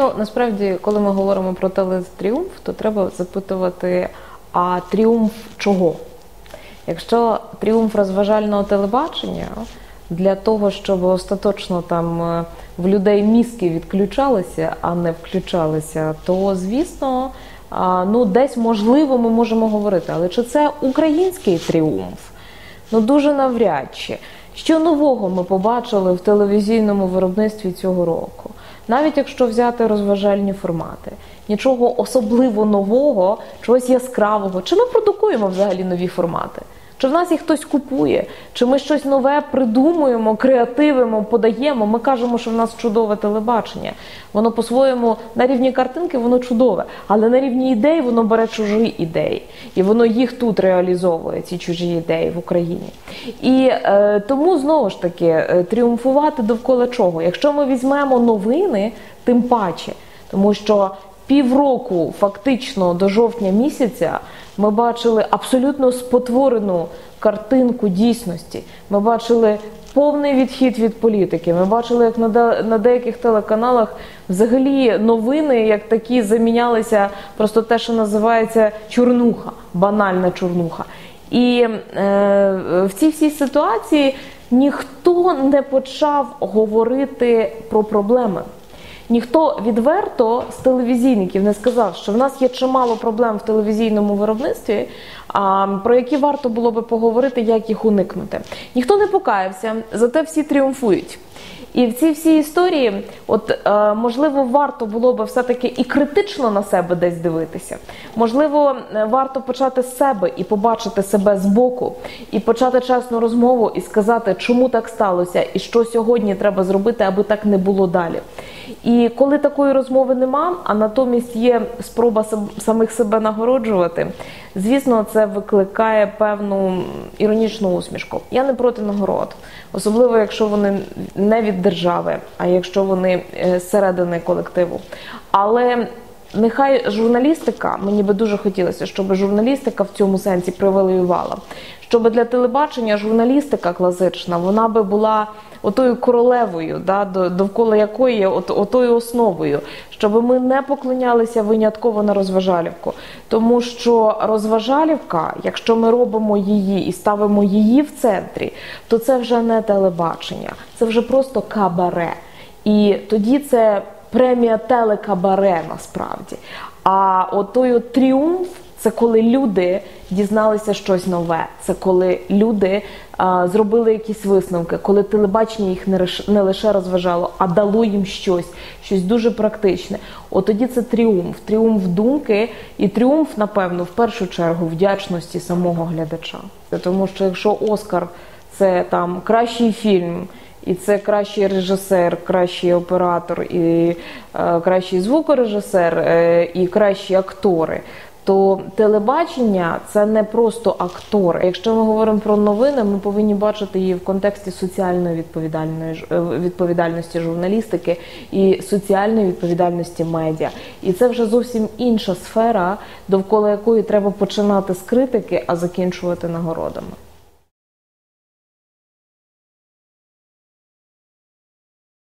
Ну насправді, коли ми говоримо про телетріумф, то треба запитувати, а тріумф чого? Якщо тріумф розважального телебачення для того, щоб остаточно там е, в людей мізки відключалися, а не включалися, то звісно, ну десь можливо ми можемо говорити. Але чи це український тріумф? Ну дуже навряд чи. Що нового ми побачили в телевізійному виробництві цього року? Навіть якщо взяти розважальні формати, нічого особливо нового, чогось яскравого. Чи ми продукуємо взагалі нові формати? Чи в нас їх хтось купує? Чи ми щось нове придумуємо, креативимо, подаємо? Ми кажемо, що в нас чудове телебачення. Воно по-своєму на рівні картинки, воно чудове, але на рівні ідей воно бере чужі ідеї, і воно їх тут реалізовує, ці чужі ідеї в Україні. І е, тому знову ж таки е, тріумфувати довкола чого? Якщо ми візьмемо новини, тим паче, тому що півроку, фактично до жовтня місяця, ми бачили абсолютно спотворену картинку дійсності. Ми бачили повний відхід від політики. Ми бачили, як на, на деяких телеканалах взагалі новини як такі замінялися просто те, що називається чорнуха, банальна чорнуха. І е, в цій всій ситуації ніхто не почав говорити про проблеми. Ніхто відверто з телевізійників не сказав, що в нас є чимало проблем в телевізійному виробництві, а, про які варто було би поговорити, як їх уникнути. Ніхто не покаявся, зате всі тріумфують. І в цій всій історії, от е, можливо, варто було би все-таки і критично на себе десь дивитися. Можливо, е, варто почати з себе і побачити себе збоку, і почати чесну розмову і сказати, чому так сталося, і що сьогодні треба зробити, аби так не було далі. І коли такої розмови нема, а натомість є спроба самих себе нагороджувати, звісно, це викликає певну іронічну усмішку. Я не проти нагород, особливо якщо вони не від держави, а якщо вони е, зсередини колективу. Але нехай журналістика, мені би дуже хотілося, щоб журналістика в цьому сенсі привалювала. Щоб для телебачення журналістика класична, вона би була отою королевою, да, довкола якої є от, отою основою, щоб ми не поклонялися винятково на розважалівку. Тому що розважалівка, якщо ми робимо її і ставимо її в центрі, то це вже не телебачення, це вже просто кабаре. І тоді це премія телекабаре насправді. А отою тріумф. Це коли люди дізналися щось нове. Це коли люди а, зробили якісь висновки, коли телебачення їх не, лише розважало, а дало їм щось, щось дуже практичне. От тоді це тріумф, тріумф думки і тріумф, напевно, в першу чергу вдячності самого глядача. Тому що якщо Оскар це там кращий фільм. І це кращий режисер, кращий оператор, і е, кращий звукорежисер, е, і кращі актори то телебачення це не просто актор. Якщо ми говоримо про новини, ми повинні бачити її в контексті соціальної відповідальної е, відповідальності журналістики і соціальної відповідальності медіа. І це вже зовсім інша сфера, довкола якої треба починати з критики, а закінчувати нагородами.